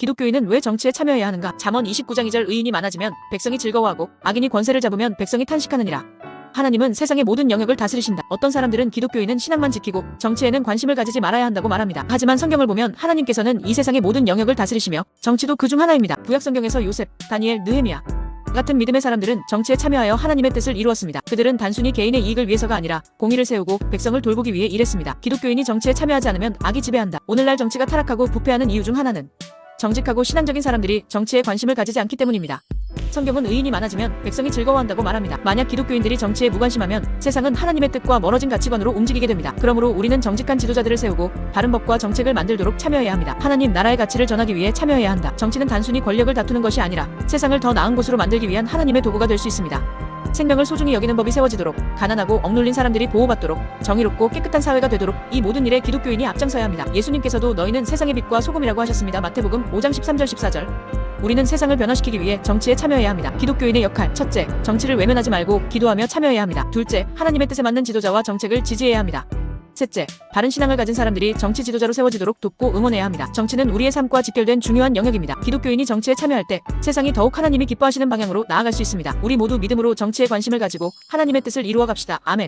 기독교인은 왜 정치에 참여해야 하는가? 잠언 29장 2절 의인이 많아지면 백성이 즐거워하고 악인이 권세를 잡으면 백성이 탄식하느니라. 하나님은 세상의 모든 영역을 다스리신다. 어떤 사람들은 기독교인은 신앙만 지키고 정치에는 관심을 가지지 말아야 한다고 말합니다. 하지만 성경을 보면 하나님께서는 이 세상의 모든 영역을 다스리시며 정치도 그 중 하나입니다. 구약 성경에서 요셉, 다니엘, 느헤미야 같은 믿음의 사람들은 정치에 참여하여 하나님의 뜻을 이루었습니다. 그들은 단순히 개인의 이익을 위해서가 아니라 공의를 세우고 백성을 돌보기 위해 일했습니다. 기독교인이 정치에 참여하지 않으면 악이 지배한다. 오늘날 정치가 타락하고 부패하는 이유 중 하나는 정직하고 신앙적인 사람들이 정치에 관심을 가지지 않기 때문입니다. 성경은 의인이 많아지면 백성이 즐거워한다고 말합니다. 만약 기독교인들이 정치에 무관심하면 세상은 하나님의 뜻과 멀어진 가치관으로 움직이게 됩니다. 그러므로 우리는 정직한 지도자들을 세우고 바른 법과 정책을 만들도록 참여해야 합니다. 하나님 나라의 가치를 전하기 위해 참여해야 한다. 정치는 단순히 권력을 다투는 것이 아니라 세상을 더 나은 곳으로 만들기 위한 하나님의 도구가 될 수 있습니다. 생명을 소중히 여기는 법이 세워지도록 가난하고 억눌린 사람들이 보호받도록 정의롭고 깨끗한 사회가 되도록 이 모든 일에 기독교인이 앞장서야 합니다. 예수님께서도 너희는 세상의 빛과 소금이라고 하셨습니다. 마태복음 5장 13절 14절. 우리는 세상을 변화시키기 위해 정치에 참여해야 합니다. 기독교인의 역할 첫째, 정치를 외면하지 말고 기도하며 참여해야 합니다. 둘째, 하나님의 뜻에 맞는 지도자와 정책을 지지해야 합니다. 셋째, 바른 신앙을 가진 사람들이 정치 지도자로 세워지도록 돕고 응원해야 합니다. 정치는 우리의 삶과 직결된 중요한 영역입니다. 기독교인이 정치에 참여할 때 세상이 더욱 하나님이 기뻐하시는 방향으로 나아갈 수 있습니다. 우리 모두 믿음으로 정치에 관심을 가지고 하나님의 뜻을 이루어 갑시다. 아멘.